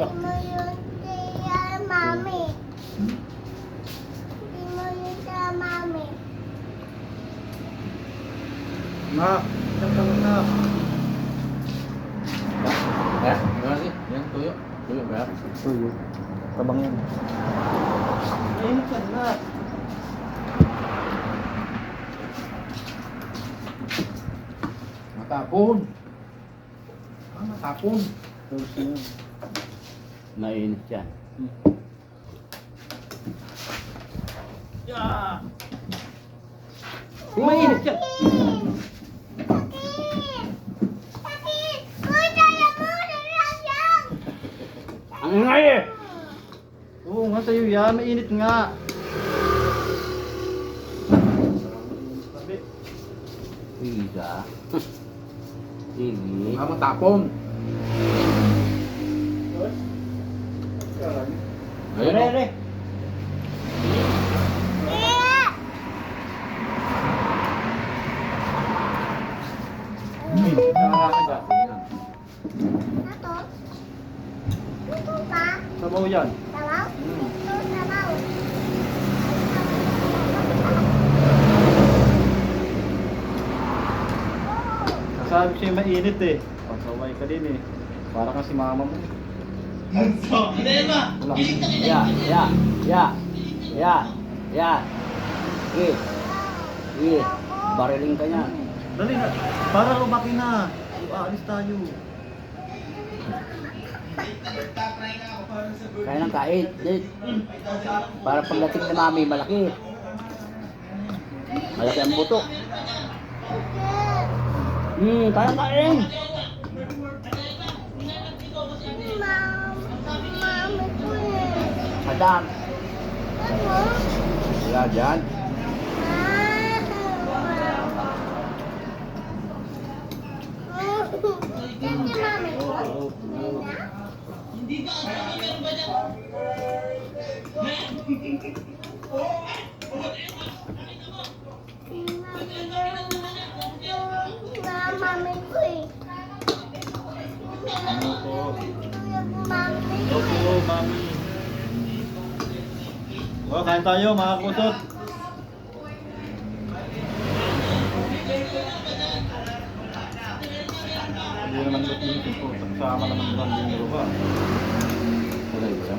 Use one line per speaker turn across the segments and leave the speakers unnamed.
mami. Mami.
Yan ka lang na.
Gimana sih? Yang tuyo, tuyo berapa?
Tuyo. Tabang yan. Yan na.
Matapon.
Ah, matapon. Tapos yun.
Mainit yan.
Yeah. Mainit yan.
Ang ingay eh!
Oo nga sa'yo yan. Mainit nga.
Bisa. Sige.
Ah, matapon.
Ayo, re, re.
Eh!
Nakakagat.
Ano to? Ito pa?
Sabaw yan.
Sabaw?
Hmm.
Sabaw.
Sasabi siya mainit eh. Pasaway ka din eh. Para kasi mama mo. Wala.
Ya, ya, ya. Ya, ya. Sige. Sige. Bariling ka niyan.
Dali na. Para lumaki na. Aalis tayo.
Kaya ng kahit. Dit. Para pagdating ni mami, malaki. Malaki ang buto. Hmm, kaya kain.
Mom, mami ko Ano?
Wala dyan.
Yan si mami ko. Na mami ko eh.
Ano po
mami ko
Opo, mami. O, kain tayo mga kusot. Hindi naman ba't yung ito? Sama naman lang din yung ba?
Wala isa.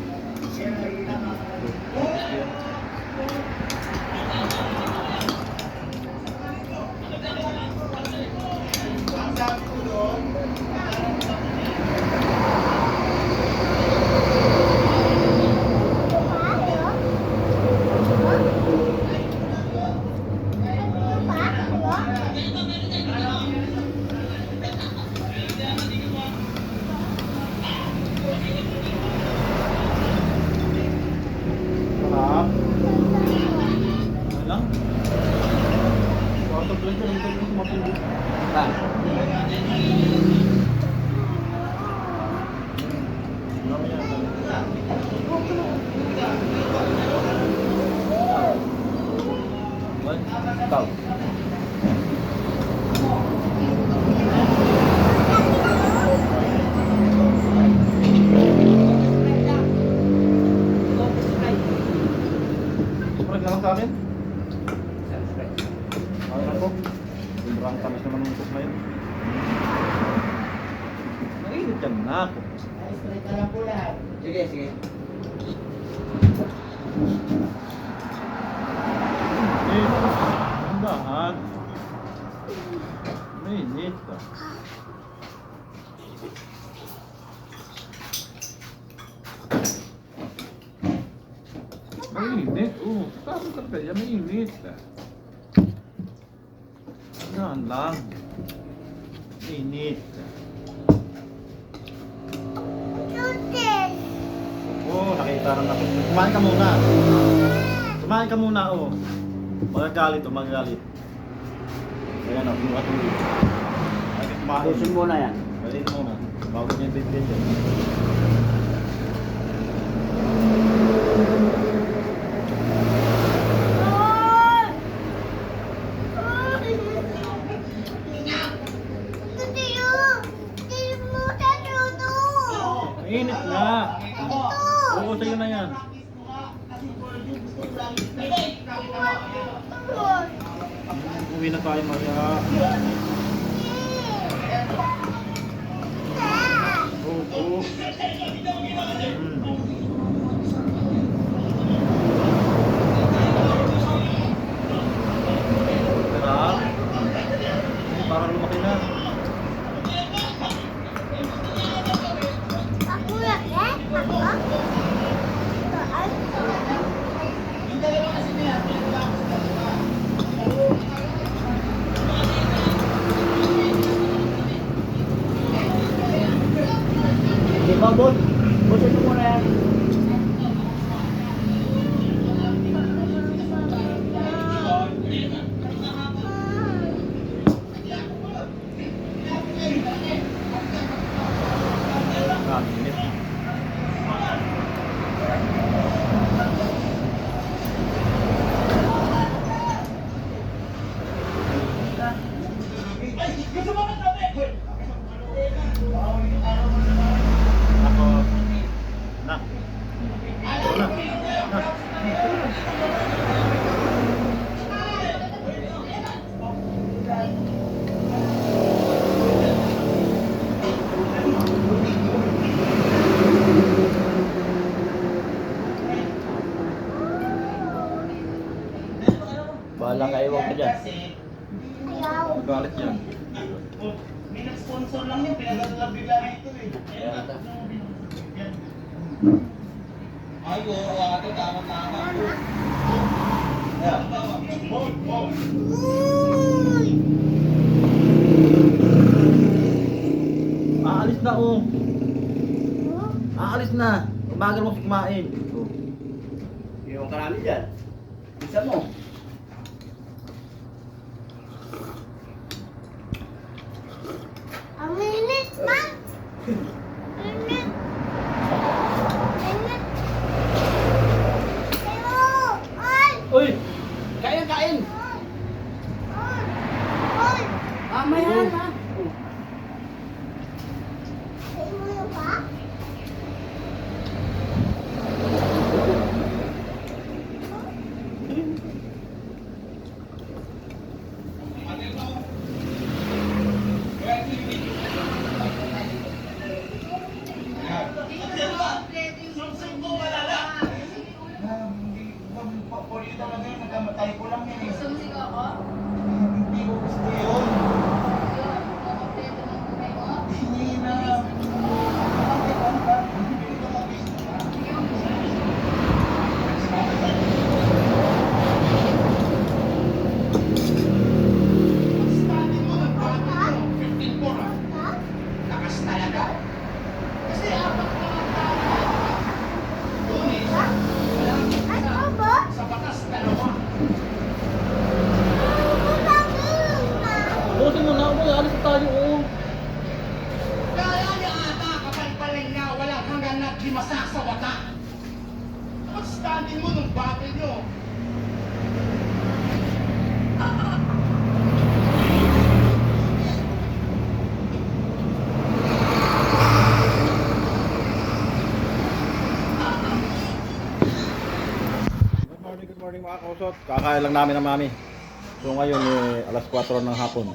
Sarap. Ano lang? Water blend ko lang ito yung mapulot.
Ah,
Marami yan.
ikaw.
Spread na lang sa akin. Ay, ako. Sobrang tamis naman ng cook na yun. Mainit yan na ako.
Sige, sige.
Eh, ang dahan. Mainit ka. Mainit, oo. Sabi ka kaya mainit ka. Lang. Mainit ka.
Tutin.
Oo, nakita rin ako. Kumain ka muna. Kumain ka muna, oo. Magagalit, o magagalit. Ayan, o, kumuha tuloy. Ay, kumain.
Muna yan.
Balik muna. Bago niya bibigyan dyan. Init na. Oo, sa'yo na yan. Uwi na tayo, Maria. Oo. Mm. Ako. Na. Na. Na.
Bahala kayo, huwag ka dyan.
Magalit yan.
Rito eh.
Ayan ata.
Ay, oo, ate, tama-tama.
Uy!
Aalis na oh. Aalis na. Umagal mo kumain.
Yung karami dyan. Isa mo.
生几个啊 tayo oh.
Kaya niya ata kapal-palay na walang hanggan na di masasawata. Ang standing mo nung battle nyo.
Good morning, good morning mga kausot. Kakain lang namin ng mami. So ngayon eh, alas 4 ng hapon.